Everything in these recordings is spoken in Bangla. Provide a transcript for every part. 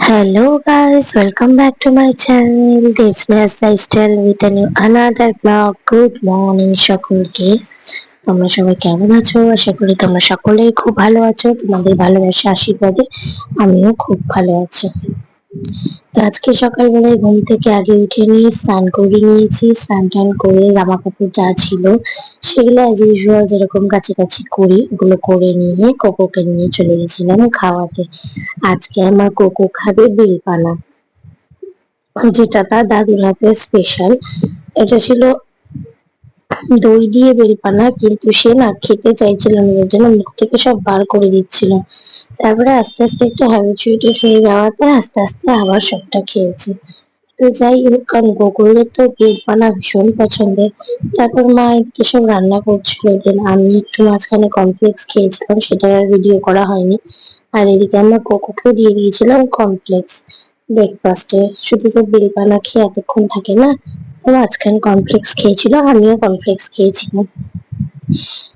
Hello guys, welcome back to my channel Mess Lifestyle with a new another vlog. Good morning সকলকে তোমরা সবাই কেমন আছো আশা করি তোমরা সকলেই খুব ভালো আছো তোমাদের ভালোবাসা আশীর্বাদে আমিও খুব ভালো আছি আজকে সকালবেলায় ঘুম থেকে আগে উঠে নিয়ে স্নান করে নিয়েছি, স্নান টান করে জামা কাপড় যা ছিল সেগুলো অ্যাজ ইউজুয়াল যেরকম কাছাকাছি করি, ওগুলো করে নিয়ে কোকোকে নিয়ে চলে গেছিলাম খাওয়াতে। আজকে আমার কোকো খাবে বেলপানা যেটা তার দাদুর হাতে স্পেশাল এটা ছিল দই দিয়ে বেলপানা, কিন্তু সে না খেতে চাইছিল না জন্য মুখ থেকে সব বার করে দিচ্ছিল। তারপরে আস্তে আস্তে একটু হ্যাবিচুয়েটেড হয়ে যাওয়াতে আস্তে আস্তে আবার সবটা খেয়েছি। তো যাই হোক, কারণ গোকুলের তো বেলপানা ভীষণ পছন্দের। তারপর মা সব রান্না করছিল দেন আমি একটু মাঝখানে কমপ্লেক্স খেয়েছিলাম সেটা আর ভিডিও করা হয়নি। আর এদিকে আমরা কোকোকে দিয়ে দিয়েছিলাম কমপ্লেক্স ব্রেকফাস্টে শুধু তো বেলপানা খেয়ে এতক্ষণ থাকে না ও মাঝখানে কমপ্লেক্স খেয়েছিল, আমিও কমপ্লেক্স খেয়েছিলাম।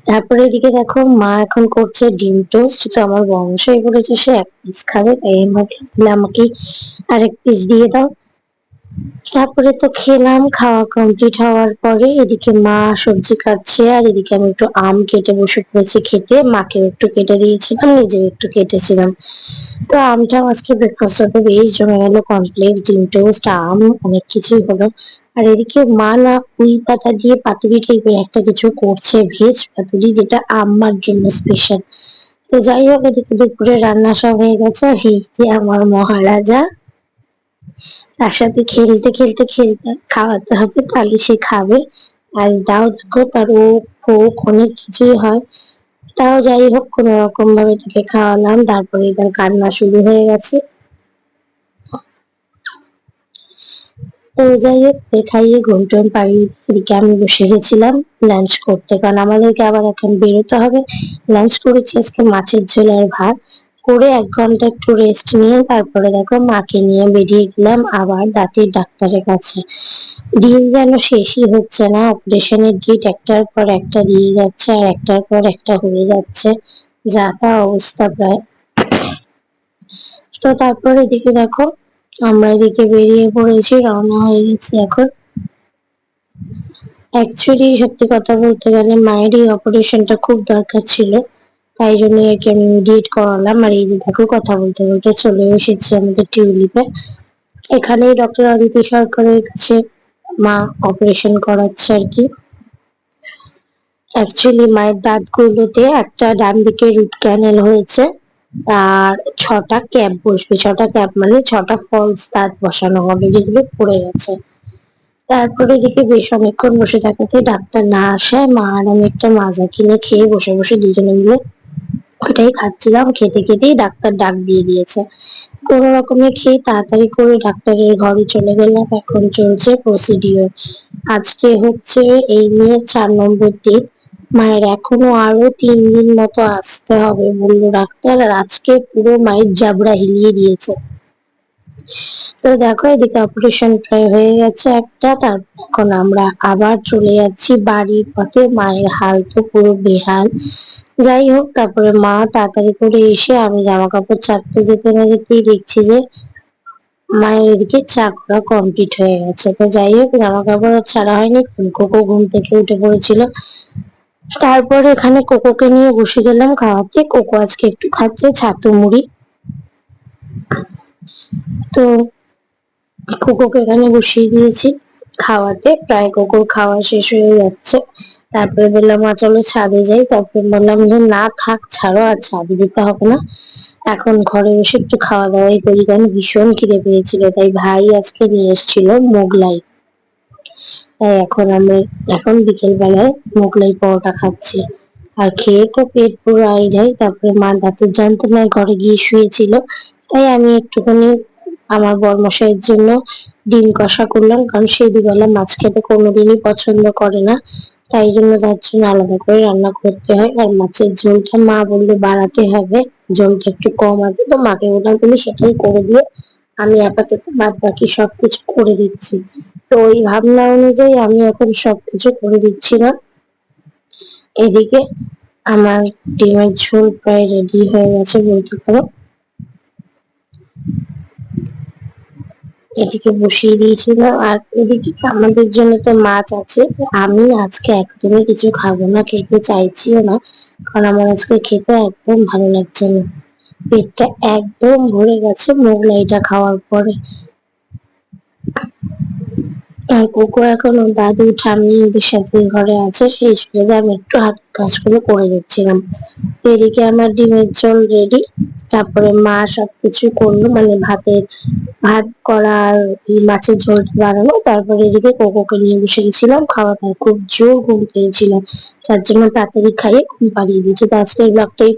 তারপরে এদিকে দেখো, মা এখন করছে ডিম টোস্ট। তো আমার বংশ হয়ে পড়েছে সে এক পিস খাবে তাই আমাকে তাহলে আমাকে আরেক পিস দিয়ে দাও। তারপরে তো খেলাম, খাওয়া কমপ্লিট হওয়ার পরে এদিকে মা সবজি কাটছে আর এদিকে আমি একটু আম কেটে বসে পড়েছি খেতে। মাকেও একটু কেটে দিয়েছিলাম, নিজেও একটু কেটেছিলাম। তো আমটা আজকে ব্রেকফাস্টটাতে বেশ জমে গেল কমপ্লেক্স ডিম টোস্ট আম, অনেক কিছুই হলো। আর এদিকে মা না উই পাতা দিয়ে পাতুরি টাইপের একটা কিছু করছে ভেজ পাতুরি যেটা আম্মার জন্য স্পেশাল তো যাই হোক, এদিকে দুপুরে রান্না সব হয়ে গেছে এই যে আমার মহারাজা। তার সাথে খেলতে খেলতে খেলতে খাওয়াতে হবে, তাহলে সে খাবে। আর তাও দেখো তার ও ফোক অনেক কিছুই হয়। তাও যাই হোক, কোন রকম ভাবে তাকে খাওয়ালাম। তারপরে এবার কান্না শুরু হয়ে গেছে। তো যাই হোক খাইয়ে ঘুম টুম আমি বসে গেছিলাম লাঞ্চ করতে। কারণ আমাদেরকে আবার এখন বেরোতে হবে। লাঞ্চ করেছি আজকে মাছের ঝোল আর ভাত। করে এক ঘণ্টা একটু রেস্ট নিয়ে তারপরে দেখো মাকে নিয়ে বেরিয়ে গেলাম আবার দাঁতের ডাক্তারের কাছে। দিন যেন শেষই হচ্ছে না অপারেশনের ডেট একটার পর একটা দিয়ে যাচ্ছে আর একটার পর একটা হয়ে যাচ্ছে, যা তা অবস্থা প্রায়। তো তারপর এদিকে দেখো আমরা এদিকে বেরিয়ে পড়েছি, রওনা হয়ে গেছি এখন। অ্যাকচুয়ালি সত্যি কথা বলতে গেলে মায়ের এই অপারেশনটা খুব দরকার ছিল। তাই জন্য একে আমি ইমিডিয়েট করালাম। আর এই যে দেখো, কথা বলতে বলতে চলে এসেছি আমাদের টিউলিপে। এখানেই ডক্টর অদিতি সরকারের কাছে মা অপারেশন করাচ্ছে আর কি। অ্যাকচুয়ালি মায়ের দাঁতগুলোতে একটা ডান দিকে রুট ক্যানেল হয়েছে। আর ছটা ক্যাপ বসবে। ছটা ক্যাপ মানে ছটা ফলস দাঁত বসানো হবে যেগুলো পড়ে গেছে। তারপরে এদিকে বেশ অনেকক্ষণ বসে থাকাতে ডাক্তার না আসায় মা আর আমি একটা মাজা কিনে খেয়ে বসে বসে দুজনে মিলে ওটাই খাচ্ছিলাম খেতে খেতেই ডাক্তার ডাক দিয়ে দিয়েছে। কোনো রকমে খেয়ে তাড়াতাড়ি করে ডাক্তারের ঘরে চলে গেলাম। এখন চলছে প্রসিডিওর আজকে হচ্ছে এই নিয়ে চার নম্বর দিন মায়ের এখনও আরও তিন দিন মতো আসতে হবে বলল ডাক্তার। আর আজকে পুরো মায়ের জাবড়া হিলিয়ে দিয়েছে। তো দেখো, এদিকে অপারেশন প্রায় হয়ে গেছে একটা। তারপর এখন আমরা আবার চলে যাচ্ছি বাড়ির পথে। মায়ের হাল তো পুরো বেহাল। যাই হোক, তারপরে মা তাড়াতাড়ি করে এসে আমি জামা কাপড় চাপতে যেতে না যেতেই দেখছি যে মায়ের এদিকে চা করা কমপ্লিট হয়ে গেছে। তো যাই হোক জামা কাপড় ছাড়া হয়নি। কোকো ঘুম থেকে উঠে পড়েছিল। তারপরে এখানে কোকোকে নিয়ে বসে গেলাম খাওয়াতে। কোকো আজকে একটু খাচ্ছে, ছাতু মুড়ি। তো কোকোকে এখানে বসিয়ে দিয়েছি। খাওয়াতে, প্রায় কোকোর খাওয়া শেষ হয়ে যাচ্ছে। তারপরে বললাম, মা, চলো ছাদে যাই। তারপরে বললাম যে, না, থাক, ছাড়ো, আর ছাদে দিতে হবে না। এখন ঘরে বসে একটু খাওয়া দাওয়াই করি। কারণ ভীষণ খিদে পেয়েছিল, তাই ভাই আজকে নিয়ে এসেছিল মোগলাই। তাই এখন আমি, এখন বিকেল বেলায় মোগলাই পরোটা খাচ্ছি। আর খেয়ে তো পেট পুরো আই যায়। তারপরে মা দাঁতের যন্ত্রণায় ঘরে গিয়ে শুয়েছিল। তাই আমি একটুখানি আমার বরমশাইয়ের জন্য ডিম কষা করলাম, কারণ সেই দুবেলা মাছ খেতে কোনোদিনই পছন্দ করে না। তাই জন্য তার জন্য আলাদা করে রান্না করতে হয়। আর মাছের ঝোলটা মা বললে বাড়াতে হবে, ঝোলটা একটু কম আছে। তো মাকে বললাম, তুমি সেটাই করে দিয়ে আমি আপাতত বাদ বাকি সবকিছু করে দিচ্ছি। তো ওই ভাবনা অনুযায়ী আমি এখন সবকিছু করে দিচ্ছি না। এদিকে আমার ডিমের ঝোল প্রায় রেডি হয়ে গেছে, বলতে পারো। এদিকে বসিয়ে দিয়েছিলাম আর এদিকে আমাদের জন্য তো মাছ আছে। আমি আজকে একদমই কিছু খাব না, খেতে চাইছিও না। কারণ আমার আজকে খেতে একদম ভালো লাগছে না। পেটটা একদম ভরে গেছে মোগলাইটা খাওয়ার পরে। আর কোকো এখনও দাদু, ঠাম্মি ওদের সাথে ঘরে আছে, সেই সুযোগে আমি একটু হাত কাজগুলো করে দিচ্ছিলাম এদিকে আমার ডিমের ঝোল রেডি তারপরে মা সবকিছু করল মানে ভাতের ভাত করা মাছের ঝোল বানানো। তারপরে এদিকে কোকোকে নিয়ে বসে গেছিলাম। খাওয়া দাওয়া খুব জোর ঘুম পেয়েছিল। যার জন্য তাড়াতাড়ি খাইয়ে ঘুম পাড়িয়ে দিয়েছি। তো আজকের ব্লগটাই